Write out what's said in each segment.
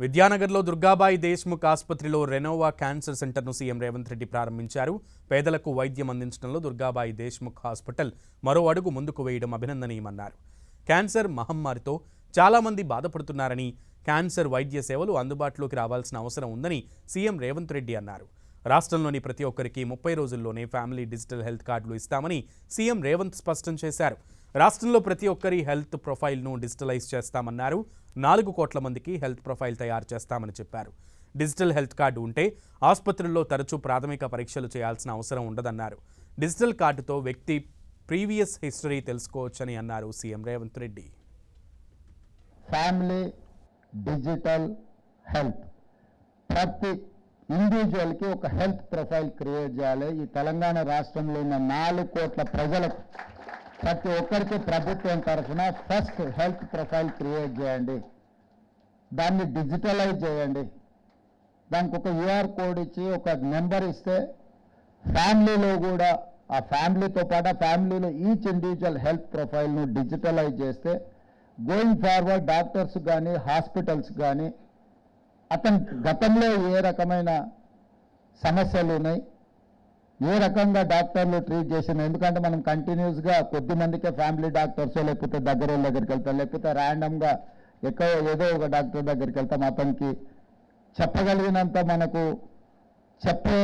విద్యానగర్లో దుర్గాబాయి దేశ్ముఖ్ ఆసుపత్రిలో Renova cancer సెంటర్ను CM Revanth Reddy ప్రారంభించారు. పేదలకు వైద్యం అందించడంలో దుర్గాబాయి దేశ్ముఖ్ హాస్పిటల్ మరో అడుగు ముందుకు వేయడం అభినందనీయమన్నారు. క్యాన్సర్ మహమ్మారితో చాలామంది బాధపడుతున్నారని క్యాన్సర్ వైద్య సేవలు అందుబాటులోకి రావాల్సిన అవసరం ఉందని సీఎం రేవంత్ రెడ్డి అన్నారు. రాష్ట్రంలోని ప్రతి ఒక్కరికి ముప్పై రోజుల్లోనే ఫ్యామిలీ డిజిటల్ హెల్త్ కార్డులు ఇస్తామని సీఎం రేవంత్ స్పష్టం చేశారు. రాష్ట్రంలో ప్రతి ఒక్కరి హెల్త్ ప్రొఫైల్ను డిజిటలైజ్ చేస్తామన్నారు. నాలుగు కోట్ల మందికి హెల్త్ ప్రొఫైల్ తయారు చేస్తామని చెప్పారు. డిజిటల్ హెల్త్ కార్డు ఉంటే ఆసుపత్రుల్లో తరచూ ప్రాథమిక పరీక్షలు చేయాల్సిన అవసరం ఉండదన్నారు. డిజిటల్ కార్డుతో వ్యక్తి ప్రీవియస్ హిస్టరీ తెలుసుకోవచ్చని అన్నారు CM Revanth Reddy. Family digital health. ప్రతి ఇండివిజువల్కి ఒక హెల్త్ ప్రొఫైల్ క్రియేట్ చేయాలి. ఈ తెలంగాణ రాష్ట్రంలో ఉన్న నాలుగు కోట్ల ప్రజలకు ప్రతి ఒక్కరికి ప్రభుత్వం తరఫున ఫస్ట్ హెల్త్ ప్రొఫైల్ క్రియేట్ చేయండి. దాన్ని డిజిటలైజ్ చేయండి. దానికి ఒక యూఆర్ కోడ్ ఇచ్చి ఒక నెంబర్ ఇస్తే ఫ్యామిలీలో కూడా ఆ ఫ్యామిలీతో పాటు ఆ ఫ్యామిలీలో ఈచ్ ఇండివిజువల్ హెల్త్ ప్రొఫైల్ను డిజిటలైజ్ చేస్తే గోయింగ్ ఫార్వర్డ్ డాక్టర్స్ కానీ హాస్పిటల్స్ కానీ అతను గతంలో ఏ రకమైన సమస్యలు ఉన్నాయి? ఏ రకంగా డాక్టర్లు ట్రీట్ చేసిన ఎందుకంటే మనం కంటిన్యూస్గా కొద్ది మందికే ఫ్యామిలీ డాక్టర్స్ లేకపోతే దగ్గర వాళ్ళ దగ్గరికి వెళ్తాం లేకపోతే ర్యాండమ్గా ఎక్కడో ఏదో ఒక డాక్టర్ దగ్గరికి వెళ్తాం అతనికి చెప్పగలిగినంత మనకు చెప్పే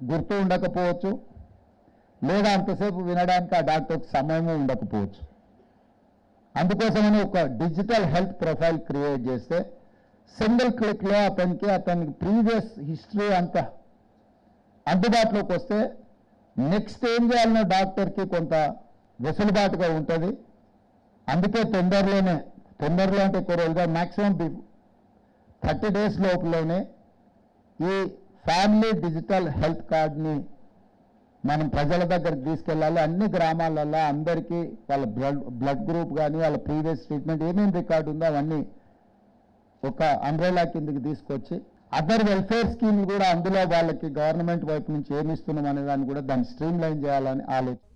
గుర్తు ఉండకపోవచ్చు లేదా అంతసేపు వినడానికి ఆ డాక్టర్కి సమయము ఉండకపోవచ్చు. అందుకోసమని ఒక డిజిటల్ హెల్త్ ప్రొఫైల్ క్రియేట్ చేస్తే సింగిల్ క్లిక్లో అతనికి అతనికి ప్రీవియస్ హిస్టరీ అంతా అందుబాటులోకి వస్తే నెక్స్ట్ ఏం చేయాలన్న డాక్టర్కి కొంత వెసులుబాటుగా ఉంటుంది. అందుకే తొందరలోనే తొందరలో అంటే ఎక్కువ రోజుగా మ్యాక్సిమం థర్టీ డేస్ లోపలనే ఈ ఫ్యామిలీ డిజిటల్ హెల్త్ కార్డ్ని మనం ప్రజల దగ్గరికి తీసుకెళ్ళాలి. అన్ని గ్రామాలలో అందరికీ వాళ్ళ బ్లడ్ బ్లడ్ గ్రూప్ కానీ వాళ్ళ ప్రీవియస్ ట్రీట్మెంట్ ఏమేమి రికార్డు ఉందో అవన్నీ ఒక అంబ్రెలా కిందకి తీసుకొచ్చి అదర్ వెల్ఫేర్ స్కీమ్ కూడా అందులో వాళ్ళకి గవర్నమెంట్ వైపు నుంచి ఏమి ఇస్తున్నాం అనే దాన్ని కూడా దాన్ని స్ట్రీమ్ లైన్ చేయాలని ఆలోచన